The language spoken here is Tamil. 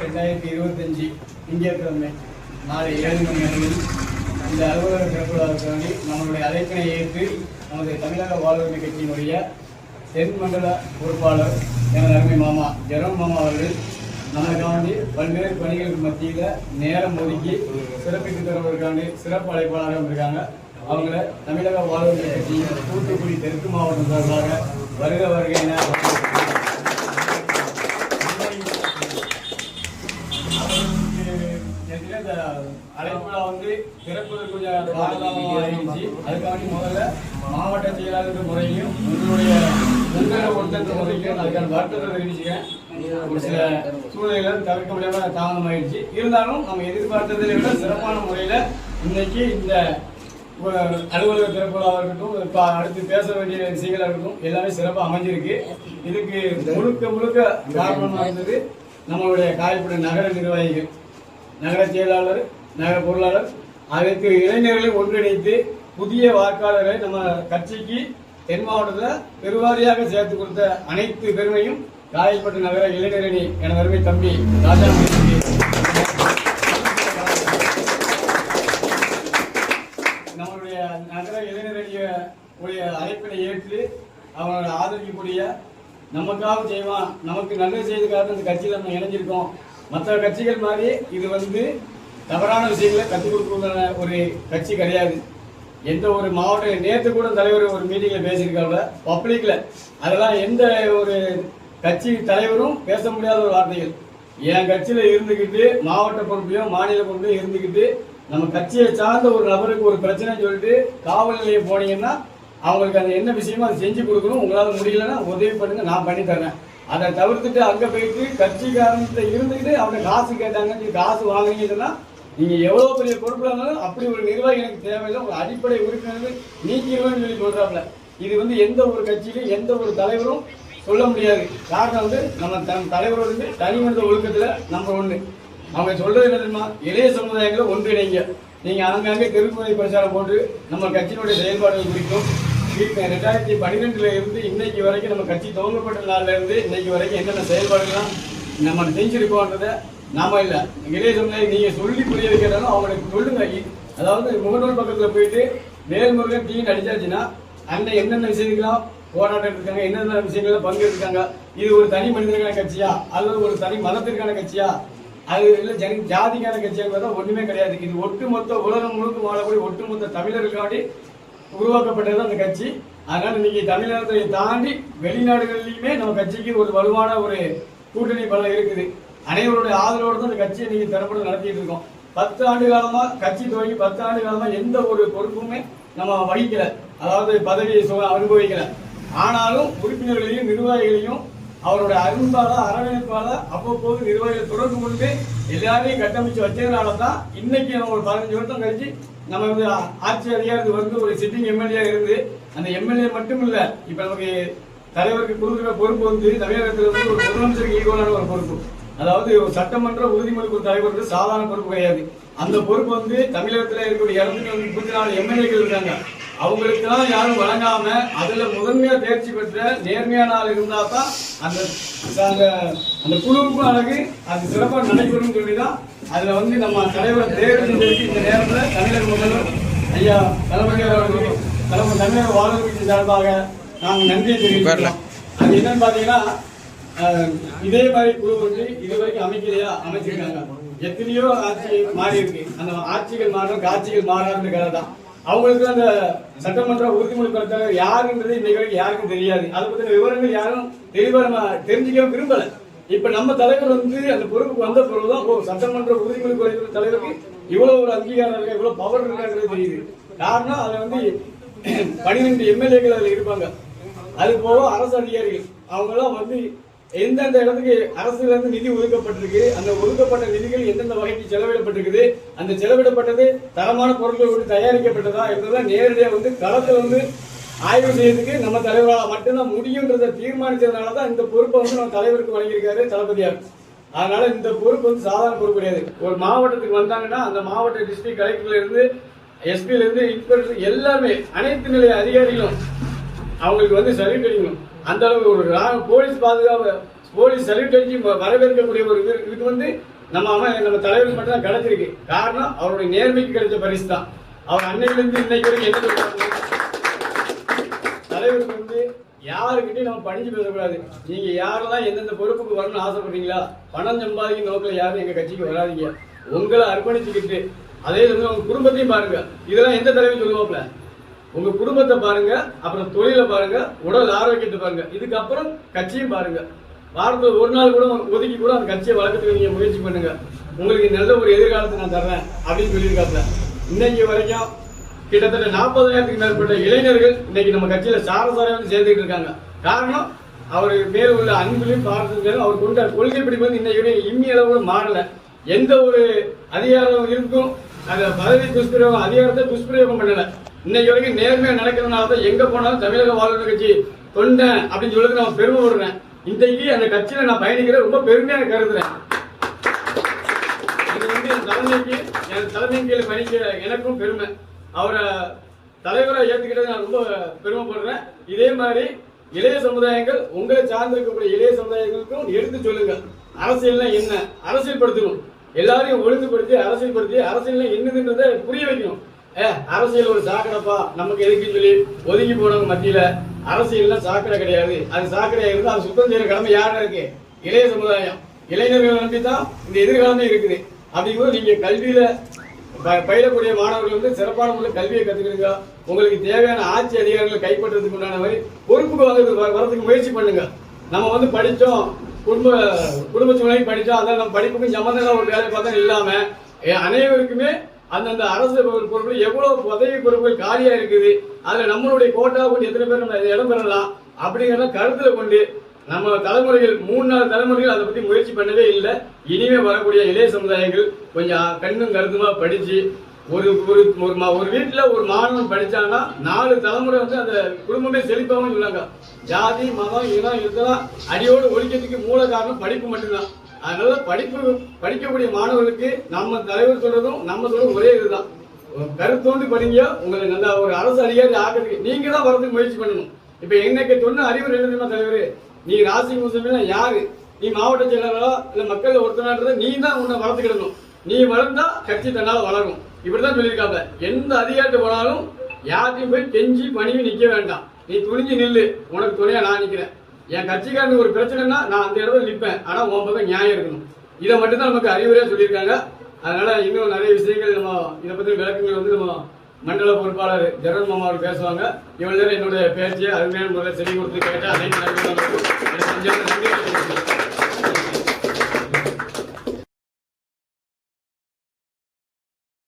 ரெண்டாயிரத்தி இருபத்தஞ்சி திங்கட்கிழமை மாலை ஏழு மணி அளவில் இந்த அலுவலக சிறப்புகளுக்காண்டி நம்மளுடைய அழைப்பினை ஏற்று நமது தமிழக வாழ்வுரிமை கட்சியினுடைய தென்மண்டல பொறுப்பாளர் எனது அருமை மாமா ஜெரம் மாமா அவர்கள் நமக்காண்டி பல்வேறு பணிகளுக்கு மத்தியில் நேரம் ஒதுக்கி சிறப்பித்து தருவதற்காண்டி சிறப்பு அழைப்பாளராக இருக்காங்க. அவங்கள தமிழக வாழ்வுரிமை கட்சி தூத்துக்குடி தெற்கு மாவட்டம் சார்பாக வருக வருக என அழைப்புல வந்து திறப்பதற்குரிய கொஞ்சம் இருந்துச்சு அதுக்காண்டி முதல்ல மாவட்ட செயலாளர் முறையும் உங்களுடைய உங்களோட ஒருத்தர் முறையும் அதுக்கான வருத்தத்தை தெரிவிச்சுக்கேன் ஒரு சில சூழ்நிலைகள் தவிர்க்க முடியாம தாமதமாயிடுச்சு. இருந்தாலும் நம்ம எதிர்பார்த்ததை விட சிறப்பான முறையில இன்னைக்கு இந்த அலுவலக திறப்புகளாக இருக்கட்டும் இப்போ அடுத்து பேச வேண்டிய விஷயங்களாக இருக்கட்டும் எல்லாமே சிறப்பாக அமைஞ்சிருக்கு. இதுக்கு முழுக்க முழுக்க காரணமாக இருந்தது நம்மளுடைய காயப்பட்ட நகர நிர்வாகிகள். நகர செயலாளர் நகர பொருளாளர் அதற்கு இளைஞர்களை ஒன்றிணைத்து புதிய வாக்காளர்களை நம்ம கட்சிக்கு தென் மாவட்டத்தில் பெருவாரியாக சேர்த்து கொடுத்த அனைத்து பெருமையும் காயல்பட்டு நகர இளைஞரணி என அருமை தம்பி ராஜா உடைய அழைப்பினை ஏற்று அவர்களை ஆதரிக்கக்கூடிய நமக்காக செய்வான். நமக்கு நல்லது செய்துக்காக இந்த கட்சியில் நம்ம இணைஞ்சிருக்கோம். மற்ற கட்சிகள் மாதிரி இது வந்து தவறான விஷயங்களை கற்றுக் கொடுக்குற ஒரு கட்சி கிடையாது. எந்த ஒரு மாவட்ட நேற்று கூட தலைவர் ஒரு மீட்டிங்கில் பேசியிருக்காங்க பப்ளிக்கில் அதெல்லாம் எந்த ஒரு கட்சி தலைவரும் பேச முடியாத ஒரு வார்த்தைகள். என் கட்சியில் இருந்துக்கிட்டு மாவட்ட பொறுப்பையும் மாநில பொறுப்பையும் இருந்துக்கிட்டு நம்ம கட்சியை சார்ந்த ஒரு நபருக்கு ஒரு பிரச்சனை சொல்லிட்டு காவல் நிலையம் போனீங்கன்னா அவங்களுக்கு அந்த என்ன விஷயமோ அதை செஞ்சு கொடுக்கணும். உங்களால் முடியலன்னா உதவி பண்ணுங்க நான் பண்ணி தரேன். அதை தவிர்த்துட்டு அங்கே போயிட்டு கட்சிக்காரன்கிட்ட இருந்துக்கிட்டு அவங்க காசு கேட்டாங்க காசு வாங்கினீங்கன்னா நீங்கள் எவ்வளோ பெரிய பொறுப்பில் இருந்தாலும் அப்படி ஒரு நிர்வாகி எனக்கு தேவையில்லை. உங்கள் அடிப்படை உறுப்பினர்கள் நீக்கிடுவேன்னு சொல்லி சொல்கிறாப்புல இது வந்து எந்த ஒரு கட்சியிலும் எந்த ஒரு தலைவரும் சொல்ல முடியாது. காரணம் வந்து நம்ம தன் தலைவர் தனி மனித ஒழுக்கத்தில் நம்பர் ஒன்று அவங்க சொல்றது என்ன தெரியுமா? இளைய சமுதாயங்களை ஒன்றிணைங்க. நீங்க அங்கங்க தெருமுறை பிரச்சாரம் போட்டு நம்ம கட்சியினுடைய செயல்பாடுகள் குறிக்கும் ரெண்டாயிரத்தி பன்னிரெண்டுல இருந்து இன்னைக்கு வரைக்கும் நம்ம கட்சி துவங்கப்பட்ட நாள்ல இருந்து இன்னைக்கு வரைக்கும் என்னென்ன செயல்பாடுகள்லாம் நம்ம செஞ்சிருக்கோன்றத நாம இல்லை. இளைய சமுதாயம் நீங்க சொல்லி புரிய வைக்கிறதாலும் அவங்களுக்கு சொல்லுங்க. அதாவது முகநூல் பக்கத்துல போயிட்டு வேல்முருகன் டீன் அடிச்சாச்சுன்னா அண்ணன் என்னென்ன விஷயங்களாம் போராட்டம் இருக்காங்க என்னென்ன விஷயங்கள்ல பங்கெடுத்துருக்காங்க? இது ஒரு தனி மனிதனுக்கான கட்சியா? அல்லது ஒரு தனி மதத்திற்கான கட்சியா? அது இல்லை ஜனி ஜாதிக்கான கட்சியாக ஒன்றுமே கிடையாது. இது ஒட்டுமொத்த உலகம் முழுக்க வாழக்கூடிய ஒட்டுமொத்த தமிழர்களுக்காண்டி உருவாக்கப்பட்டது அந்த கட்சி. அதனால் இன்னைக்கு தமிழகத்தை தாண்டி வெளிநாடுகள்லையுமே நம்ம கட்சிக்கு ஒரு வலுவான ஒரு கூட்டணி பலம் இருக்குது. அனைவருடைய ஆதரவோடு தான் அந்த கட்சியை இன்னைக்கு திறப்படம் நடத்திட்டு இருக்கோம். பத்து ஆண்டு காலமாக கட்சி துவங்கி பத்து ஆண்டு காலமாக எந்த ஒரு பொறுப்புமே நம்ம வகிக்கல. அதாவது பதவியை சு- அனுபவிக்கல. ஆனாலும் உறுப்பினர்களையும் நிர்வாகிகளையும் அவருடைய அன்பால அரவணைப்பால அவ்வப்போது நிர்வாகிகள் தொடர்பு கொண்டு எல்லாரையும் கட்டமைச்சு வச்சதுனால தான் இன்னைக்கு நம்ம ஒரு பதினஞ்சு வருஷம் கழிச்சு நம்ம வந்து ஆ- ஆட்சி வந்து ஒரு சிட்டிங் எம்எல்ஏ இருந்து அந்த எம்எல்ஏ மட்டும் இல்ல இப்ப நமக்கு தலைவருக்கு கொடுக்குற பொறுப்பு வந்து தமிழகத்தில் வந்து ஒரு முதலமைச்சருக்கு ஈக்குவலான ஒரு பொறுப்பு. அதாவது ஒரு சட்டமன்ற உறுதிமொழி கொடுத்த தலைவருக்கு சாதாரண பொறுப்பு கிடையாது. அந்த பொறுப்பு வந்து தமிழகத்தில் இருக்கக்கூடிய இரநூத்தி முப்பத்தி நாலு எம்எல்ஏக்கள் இருக்காங்க. அவங்களுக்கெல்லாம் யாரும் வழங்காம அதுல முதன்மையா தேர்ச்சி பெற்ற நேர்மையான ஆள் இருந்தா தான் அந்த அந்த குழுவுக்கும் அழகு அது சிறப்பாக நடைபெறும் சொல்லிதான் அதுல வந்து நம்ம தலைவரை தேர்வு இந்த நேரத்துல தமிழக முதல்வர் ஐயா தளபதி அவர்களுக்கு தலைவர் தமிழக வாழ்க்கை சார்பாக நாங்கள் நன்றி தெரிவிக்கிறோம் அது என்னன்னு பாத்தீங்கன்னா இதே மாதிரி குழு வந்து இது வரைக்கும் அமைக்கலையா? அமைச்சிருக்காங்க. எத்தனையோ ஆட்சி மாறி இருக்கு அந்த ஆட்சிகள் மாறும் காட்சிகள் மாறாத கதை தான். அவங்களுக்கு அந்த சட்டமன்ற உறுதிமொழி கொடுத்தாங்க. யாருன்றது இன்னைக்கு வரைக்கும் யாருக்கும் தெரியாது. அதை பத்தின விவரங்கள் யாரும் தெளிவாக நம்ம தெரிஞ்சுக்க விரும்பல. இப்ப நம்ம தலைவர் வந்து அந்த பொறுப்புக்கு வந்த பிறகுதான் ஓ சட்டமன்ற உறுதிமொழி குறைக்கிற தலைவருக்கு இவ்வளவு ஒரு அங்கீகாரம் இருக்கா இவ்வளவு பவர் இருக்காங்கிறது தெரியுது. காரணம் அதுல வந்து பன்னிரெண்டு எம்எல்ஏக்கள் அதுல இருப்பாங்க. அது போக அரசு அதிகாரிகள். அவங்க எல்லாம் வந்து எந்தெந்த இடத்துக்கு அரசுல இருந்து நிதி ஒதுக்கப்பட்டிருக்கு அந்த ஒதுக்கப்பட்ட நிதிகள் எந்தெந்த வகைக்கு செலவிடப்பட்டிருக்குது அந்த செலவிடப்பட்டது தரமான பொருட்கள் கொண்டு தயாரிக்கப்பட்டதா என்றதெல்லாம் நேரடியாக வந்து களத்தில் வந்து ஆய்வு செய்யறதுக்கு நம்ம தலைவரால் மட்டும்தான் முடியுன்றதை தீர்மானிச்சதுனால தான் இந்த பொறுப்பை வந்து நம்ம தலைவருக்கு வழங்கியிருக்காரு தளபதியார். அதனால இந்த பொறுப்பு வந்து சாதாரண பொறுப்பு கிடையாது. ஒரு மாவட்டத்துக்கு வந்தாங்கன்னா அந்த மாவட்ட டிஸ்ட்ரிக்ட் கலெக்டர்ல இருந்து எஸ்பியில இருந்து இன்ஸ்பெக்டர் எல்லாமே அனைத்து நிலைய அதிகாரிகளும் அவங்களுக்கு வந்து சல்யூட் அடிக்கணும். அந்த அளவு ஒரு போலீஸ் பாதுகாப்பு போலீஸ் சல்யூட் அடிச்சு வரவேற்கக்கூடிய ஒரு இது இது வந்து நம்ம அவன் நம்ம தலைவருக்கு மட்டும் தான் கிடைச்சிருக்கு. காரணம் அவருடைய நேர்மைக்கு கிடைச்ச பரிசு தான். அவர் அன்னையிலிருந்து இன்னைக்கு வரைக்கும் என்ன சொல்றாங்க தலைவருக்கு வந்து யாருக்கிட்டையும் நம்ம பணிஞ்சு பேசக்கூடாது. நீங்க யாரெல்லாம் எந்தெந்த பொறுப்புக்கு வரணும்னு ஆசைப்படுறீங்களா? பணம் சம்பாதிக்க நோக்கில் யாரும் எங்க கட்சிக்கு வராதீங்க. உங்களை அர்ப்பணிச்சுக்கிட்டு அதே சமயம் உங்க குடும்பத்தையும் பாருங்க. இதெல்லாம் எந்த தலைவர் சொல்லுவாப்ல உங்க குடும்பத்தை பாருங்க அப்புறம் தொழிலை பாருங்க உடல் ஆரோக்கியத்தை பாருங்க. இதுக்கப்புறம் கட்சியும் பாருங்க. வாரத்தில் ஒரு நாள் கூட ஒதுக்கி கூட அந்த கட்சியை வளர்க்கறதுக்கு நீங்க முயற்சி பண்ணுங்க. உங்களுக்கு நல்ல ஒரு எதிர்காலத்தை நான் தர்றேன் அப்படின்னு சொல்லியிருக்காப்ல இன்னைக்கு வரைக்கும் கிட்டத்தட்ட நாற்பதாயிரத்துக்கு மேற்பட்ட இளைஞர்கள் இன்னைக்கு நம்ம கட்சியில சாரசாரம் வந்து சேர்ந்துட்டு இருக்காங்க. காரணம் அவர் மேல் உள்ள அன்பிலையும் பாரதத்திலும் அவர் கொண்ட கொள்கைப்படி வந்து இன்னைக்கு இம்மி அளவு மாறல. எந்த ஒரு அதிகாரம் இருக்கும். அந்த பதவி துஷ்பிரயோகம் அதிகாரத்தை துஷ்பிரயோகம் பண்ணல. இன்னைக்கு வரைக்கும் நேர்மையா நடக்கிறதுனால தான் எங்க போனாலும் தமிழக வாழ்வு கட்சி தொண்டேன் அப்படின்னு சொல்லிட்டு நான் பெருமைப்படுறேன் இன்றைக்கு அந்த கட்சியில நான் பயணிக்கிற ரொம்ப பெருமையா கருதுறேன். இது வந்து என் தலைமைக்கு என் தலைமை கீழே எனக்கும் பெருமை. அவரை தலைவரை ஏற்றுக்கிட்டது நான் ரொம்ப பெருமைப்படுறேன் இதே மாதிரி இளைய சமுதாயங்கள் உங்களை சார்ந்திருக்கக்கூடிய இளைய சமுதாயங்களுக்கும் எடுத்து சொல்லுங்க அரசியல்னா என்ன? அரசியல்படுத்தணும். எல்லாரையும் ஒழுங்குபடுத்தி அரசியல்படுத்தி அரசியல்னா என்னதுன்றதை புரிய வைக்கணும். அரசியல் ஒரு சாக்கடைப்பா. நமக்கு எதுக்குன்னு சொல்லி ஒதுங்கி போனவங்க மத்தியில அரசியல்னா சாக்கடை கிடையாது. அது சாக்கடையா இருந்தால் அது சுத்தம் செய்யற கடமை யாரா இருக்கு? இளைய சமுதாயம். இளைஞர்களை நம்பி தான் இந்த எதிர்காலமே இருக்குது. அப்படிங்கும்போது நீங்க கல்வியில ப- பயிலக்கூடிய மாணவர்கள் வந்து சிறப்பான முறையில் கல்வியை கத்துக்கிடுங்க. உங்களுக்கு தேவையான ஆட்சி அதிகாரங்களை கைப்பற்றுறதுக்கு உண்டான மாதிரி பொறுப்புக்கு வந்து வரதுக்கு முயற்சி பண்ணுங்க. நம்ம வந்து படித்தோம் குடும்ப குடும்ப சூழ்நிலையும் படித்தோம் அதான் நம்ம படிப்புக்கும் சம்பந்தம் ஒரு வேலை பார்த்தா இல்லாம அனைவருக்குமே அந்தந்த அரசு பொறுப்பு எவ்வளவு பதவி பொறுப்பு காலியா இருக்குது? அதுல நம்மளுடைய கோட்டா கொண்டு எத்தனை பேர் நம்ம இடம் பெறலாம்? அப்படிங்கிறத கருத்துல கொண்டு நம்ம தலைமுறைகள் மூணு நாலு தலைமுறைகள் அதை பத்தி முயற்சி பண்ணவே இல்லை. இனிமே வரக்கூடிய இளைய சமுதாயங்கள் கொஞ்சம் கண்ணும் கருத்துமா படிச்சு ஒரு ஒரு ஒரு ஒரு வீட்டுல ஒரு மாணவன் படிச்சான்னா நாலு தலைமுறை வந்து அந்த குடும்பமே செழிப்பாகவும் சொன்னாங்க. ஜாதி மதம் இனம் இதெல்லாம் அடியோடு ஒழிக்கிறதுக்கு மூல காரணம் படிப்பு மட்டும்தான். அதனால படிப்பு படிக்கக்கூடிய மாணவர்களுக்கு நம்ம தலைவர் சொல்றதும் நம்ம சொல்றதும் ஒரே இதுதான். கருத்தோண்டு படிங்க உங்களை நல்ல ஒரு அரசு அதிகாரி ஆக்கிறதுக்கு நீங்க தான் வரதுக்கு முயற்சி பண்ணணும். இப்ப என்னைக்கு சொன்ன அறிவு என்ன தெரியுமா தலைவர்? நீ ராசி முசமினா யாரு? நீ மாவட்ட செயலாளரா? இல்ல மக்கள் ஒருத்தனான்றத நீ தான் உன்னை வளர்த்துக்கிடணும். நீ வளர்ந்தா கட்சி தன்னால வளரும். இப்படிதான் சொல்லியிருக்காங்க. எந்த அதிகாரத்தை போனாலும் யார்ட்டையும் போய் கெஞ்சி பணிவு நிக்க வேண்டாம். நீ துணிஞ்சு நில்லு. உனக்கு துணையா நான் நிக்கிறேன். என் கட்சிக்காரனுக்கு ஒரு பிரச்சனைனா நான் அந்த இடத்துல நிற்பேன் ஆனால் உன் பக்கம் நியாயம் இருக்கணும். இதை மட்டும் தான் நமக்கு அறிவுரையாக சொல்லியிருக்காங்க. அதனால இன்னும் நிறைய விஷயங்கள் நம்ம இதை பற்றி விளக்கங்கள் வந்து நம்ம மண்டல பொறுப்பாளர் ஜெரன் மாமா அவர் பேசுவாங்க. இவ்வளவு நேரம் என்னுடைய பேச்சை அருமையான முறையில் செடி கொடுத்து கேட்டால் அதை நன்றி